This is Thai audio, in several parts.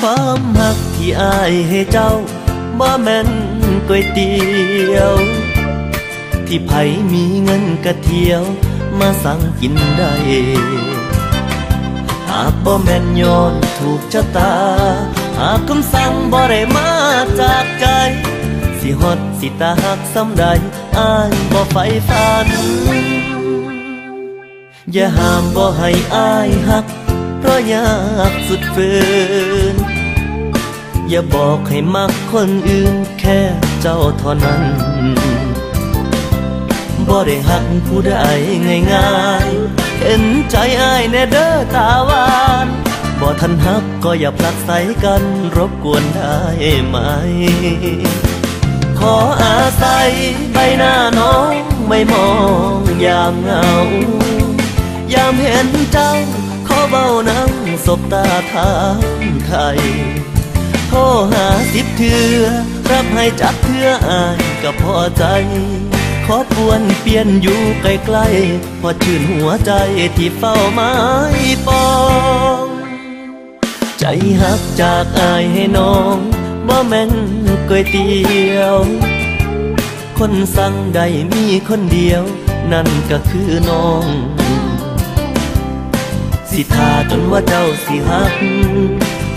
khóa mắt thì ai hề trao? บ่แม่นก๋วยเตี๋ยว ที่ไผมีเงินกระเที่ยว มาสั่งกินได้หากบ่แม่นย้อนถูกชะตา หากคำสั่งบ่ได้มาจากใจ สิฮอดสิตาหักสำใดอ้ายบ่ไฟฟัน อย่าห้ามบ่ให้อ้ายหัก เพราะอยากสุดฝืน อย่าบอกให้มักคนอื่นแค่เจ้าเท่านั้น บ่ได้หักผู้ใดง่ายๆเห็นใจอ้ายแน่เด้อตาหวานบ่ทันหักก็อย่าพลักใส่กันรบกวนได้ไหม ขออาศัยใบหน้าน้องไม่มองยามเหงายามเห็นเจ้าขอเบานั่งสบตาทางไทย โทรหาสิบเถื่อรับให้จักเถื่ออายก็พอใจ ขอปวนเปลี่ยนอยู่ใกล้ๆพอชื่นหัวใจที่เฝ้าไม้ปอง ใจหักจากอายให้น้องบ่แม่นก๋วยเตี๋ยว คนสั่งใดมีคนเดียว นั่นก็คือน้อง สิทาจนว่าเจ้าสิหัก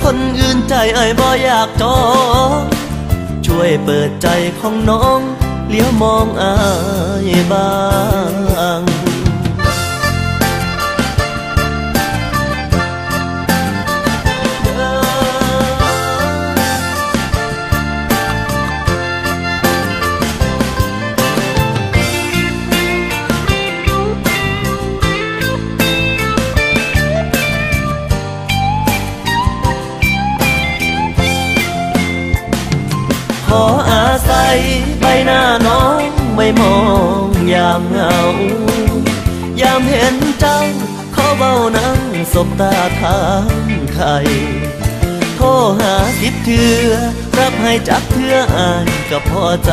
คนอื่นใจไอ้ายบ่อยากจอ ช่วยเปิดใจของน้อง เลี้ยวมองอายบ้าง ออาศัยใบหน้าน้องไม่มองยามเหงายามเห็นเจ้าเขาเบานั่งสบตาทางไทยโทรหาสิบเถือรับให้จักเถื่ออ่านก็พอใจ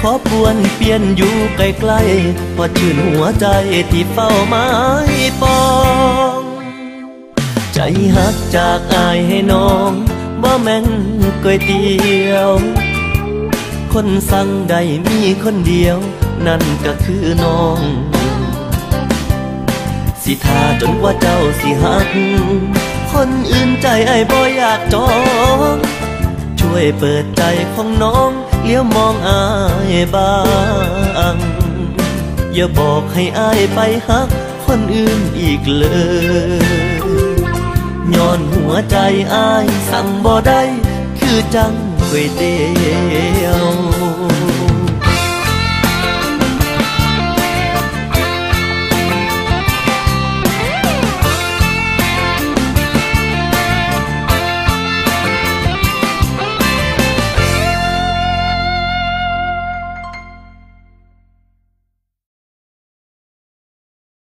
ขอปวนเปลี่ยนอยู่ใกล้ๆพอชื่นหัวใจที่เฝ้าไม้ปอง ใจหักจากอายให้น้อง บ่แม่นก๋วยเตี๋ยว คนสั่งใดมีคนเดียว นั่นก็คือน้อง สิทาจนกว่าเจ้าสิหัก คนอื่นใจไอ้บ่อยากจองช่วยเปิดใจของน้องเลี้ยวมองอายบ้างอย่าบอกให้อายไปหัก คนอื่นอีกเลย อนหัวใจอายสั่งบ่ได้ คือจังก๋วยเตี๋ยว